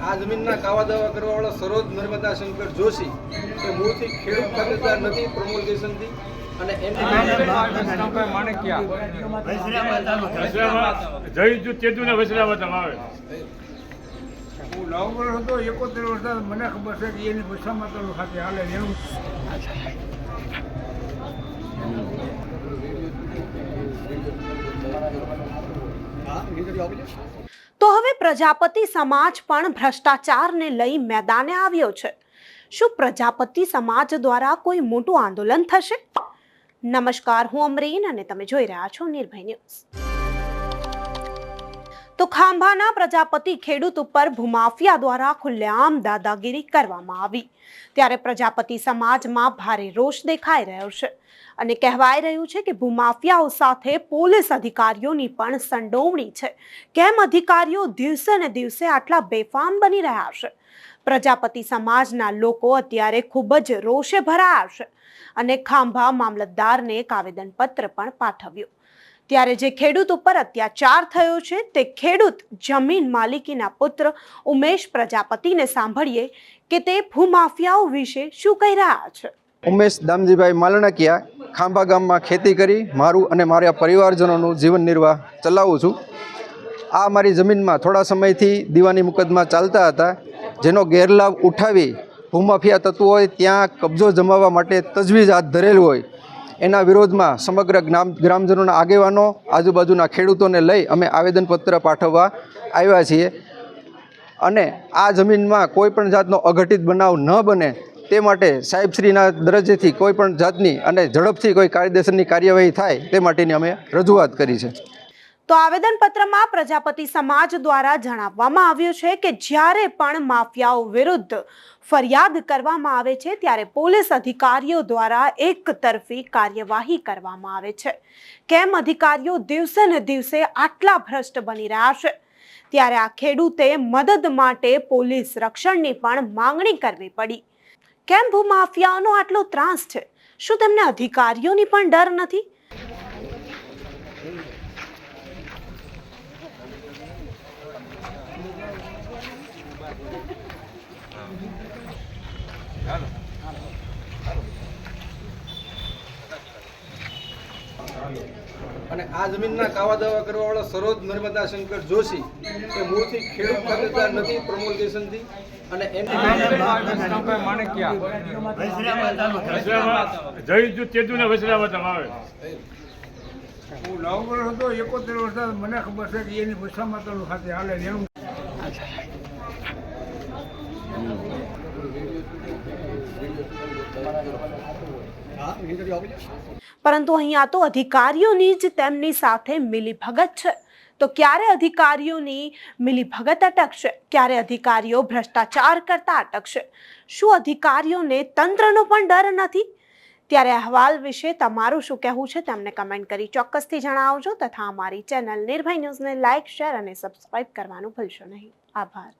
આ જમીનના કાવા દાવા કરવાવાળા સરોજ નર્મદા શંકર જોશી એ મૂળથી ખેડૂત ખાતેદાર નથી પ્રમોલગેશનથી અને હું નવ વર્ષ હતો એકોતેર વર્ષ મને ખબર છે કે એની પૈસામાં તો ખાતે હાલે એનું તો હવે પ્રજાપતિ સમાજ પણ ભ્રષ્ટાચારને લઈ મેદાને આવ્યો છે. શું પ્રજાપતિ સમાજ દ્વારા કોઈ મોટું આંદોલન થશે? નમસ્કાર, હું અમરીન અને તમે જોઈ રહ્યા છો નિર્ભય ન્યૂઝ. તો ખાંભાના પ્રજાપતિ ખેડૂત ઉપર ભૂમાફિયા દ્વારા ખુલ્લેઆમ દાદાગીરી કરવામાં આવી. ત્યારે પ્રજાપતિ સમાજમાં ભારે રોષ દેખાઈ રહ્યો છે અને કહેવાય રહ્યું છે કે ભૂમાફિયાઓ સાથે પોલીસ અધિકારીઓની પણ સંડોવણી છે. કેમ અધિકારીઓ દિવસે ને દિવસે આટલા બેફામ બની રહ્યા છે? પ્રજાપતિ સમાજના લોકો અત્યારે ખૂબ જ રોષે ભરાયા છે અને ખાંભા મામલતદારને એક આવેદનપત્ર પણ પાઠવ્યું. ત્યારે જે ખેડૂત ઉપર અત્યાચાર થયો છે, તે ખેડૂત જમીન માલિકીના પુત્ર ઉમેશ પ્રજાપતિને સાંભળીએ કે તે ભૂમાફિયાઓ વિશે શું કહી રહ્યા છે. ઉમેશ દામજીભાઈ માલણકિયા ખાંભા ગામમાં ખેતી કરી મારું અને મારા પરિવારજનોનું જીવન નિર્વાહ ચલાવું છું. આ મારી જમીનમાં થોડા સમયથી દીવાની મુકદ્દમા ચાલતા હતા, જેનો ગેરલાભ ઉઠાવી ભૂમાફિયા તત્વોએ ત્યાં કબજો જમાવવા માટે તજવીજ હાથ ધરેલ હોય. એના વિરોધમાં સમગ્ર ગ્રામ ગ્રામજનોના આગેવાનો, આજુબાજુના ખેડૂતોને લઈ અમે આવેદનપત્ર પાઠવવા આવ્યા છીએ. અને આ જમીનમાં કોઈ પણ જાતનો અઘટિત બનાવ ન બને તે માટે સાહેબશ્રીના દરજ્જેથી કોઈ પણ જાતની અને ઝડપથી કોઈ કાયદેસરની કાર્યવાહી થાય તે માટેની અમે રજૂઆત કરી છે. તો આવેદનપત્રમાં પ્રજાપતિ સમાજ દ્વારા જણાવવામાં આવ્યું છે કે જ્યારે પણ માફિયાઓ વિરુદ્ધ ફરિયાદ કરવામાં આવે છે, ત્યારે પોલીસ અધિકારીઓ દ્વારા એક તરફી કાર્યવાહી કરવામાં આવે છે. કેમ અધિકારીઓ દિવસે ને દિવસે આટલા ભ્રષ્ટ બની રહ્યા છે? ત્યારે આ ખેડૂતે મદદ માટે પોલીસ રક્ષણની પણ માંગણી કરવી પડી. કેમ ભૂમાફિયાઓનો આટલો ત્રાસ છે? શું તેમને અધિકારીઓની પણ ડર નથી? અને આ જમીનના કાવા દાવા કરવા વાળા સરોજ નર્મદા શંકર જોશી એ મૂળથી ખેડૂત ખાતેદાર નથી થી અને એમની વસરામાં જય ચેતુને વસરાવતમાં આવે. હું નવ વર્ષ હતો એકોતેર વર્ષ મને ખબર છે કે એની પૈસામાં તો ખાતે હાલે એનું પરંતુ અહીંયા તો અધિકારીઓની જ તેમની સાથે મિલીભગત છે. તો ક્યારે અધિકારીઓની મિલીભગત અટકશે? ક્યારે અધિકારીઓ ભ્રષ્ટાચાર કરતા અટકશે? શું અધિકારીઓને તંત્રનો પણ ડર નથી? ત્યારે અહેવાલ વિશે તમારું શું કહેવું છે તેમને કમેન્ટ કરી ચોક્કસથી જણાવજો તથા અમારી ચેનલ નિર્ભય ન્યૂઝને લાઇક, શેર અને સબસ્ક્રાઇબ કરવાનું ભૂલશો નહીં. આભાર.